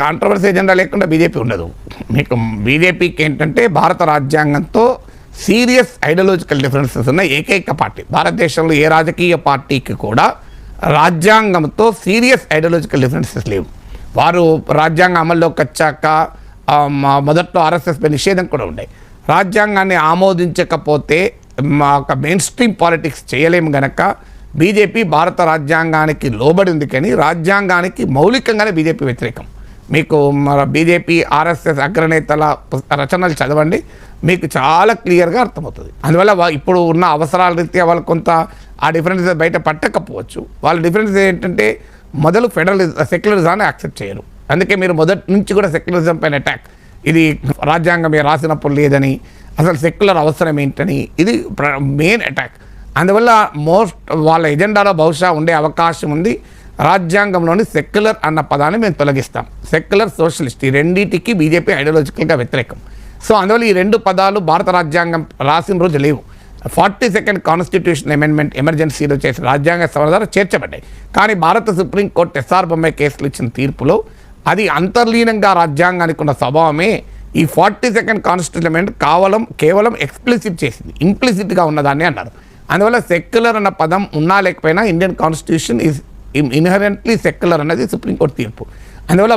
Controversy agenda లేకుండా BJP ఉండదు. మీకు బీజేపీకి ఏంటంటే భారత రాజ్యాంగంతో సీరియస్ ఐడియాలజికల్ డిఫరెన్సెస్ ఉన్న ఏకైక పార్టీ. భారతదేశంలో ఏ రాజకీయ పార్టీకి కూడా రాజ్యాంగంతో సీరియస్ ఐడియాలజికల్ డిఫరెన్సెస్ లేవు. వారు రాజ్యాంగం అమల్లోకి వచ్చాక మొదట్లో ఆర్ఎస్ఎస్పై నిషేధం కూడా ఉండే. రాజ్యాంగాన్ని ఆమోదించకపోతే మా ఒక మెయిన్ స్ట్రీమ్ పాలిటిక్స్ చేయలేము గనక బీజేపీ భారత రాజ్యాంగానికి లోబడి ఉంది కానీ రాజ్యాంగానికి మౌలికంగానే బీజేపీ వ్యతిరేకం. మీకు మన బీజేపీ ఆర్ఎస్ఎస్ అగ్రనేతల రచనలు చదవండి. మీకు చాలా క్లియర్గా అర్థమవుతుంది. అందువల్ల ఇప్పుడు ఉన్న అవసరాల రీత్యా వాళ్ళు కొంత ఆ డిఫరెన్స్ బయట పట్టకపోవచ్చు. వాళ్ళ డిఫరెన్స్ ఏంటంటే మొదలు ఫెడరలిజం సెక్యులరిజాన్ని యాక్సెప్ట్ చేయరు. అందుకే మీరు మొదటి నుంచి కూడా సెక్యులరిజం పైన అటాక్. ఇది రాజ్యాంగం మీరు రాసినప్పుడు లేదని అసలు సెక్యులర్ అవసరం ఏంటని ఇది మెయిన్ అటాక్. అందువల్ల మోస్ట్ వాళ్ళ ఎజెండాలో బహుశా ఉండే అవకాశం ఉంది. రాజ్యాంగంలోని సెక్యులర్ అన్న పదాన్ని మేము తొలగిస్తాం. సెక్యులర్ సోషలిస్ట్ ఈ రెండింటికి బీజేపీ ఐడియాలజికల్గా వ్యతిరేకం. సో అందువల్ల ఈ రెండు పదాలు భారత రాజ్యాంగం రాసిన రోజు లేవు. ఫార్టీ సెకండ్ కాన్స్టిట్యూషన్ అమెండ్మెంట్ ఎమర్జెన్సీలో చేసిన రాజ్యాంగ సవరణ ద్వారా చేర్చబడ్డాయి. కానీ భారత సుప్రీంకోర్టు ఎస్ఆర్ బొమ్మాయి కేసులు ఇచ్చిన తీర్పులో అది అంతర్లీనంగా రాజ్యాంగానికి ఉన్న స్వభావమే ఈ ఫార్టీ సెకండ్ కాన్స్టిట్యూషన్ అమెండ్ కేవలం కేవలం ఎక్స్ప్లిసిట్ చేసింది. ఇంప్లిసిట్గా ఉన్నదాన్ని అన్నారు. అందువల్ల సెక్యులర్ అన్న పదం ఉన్నా లేకపోయినా Indian constitution is inherently secular అనేది సుప్రీంకోర్టు తీర్పు. అందువల్ల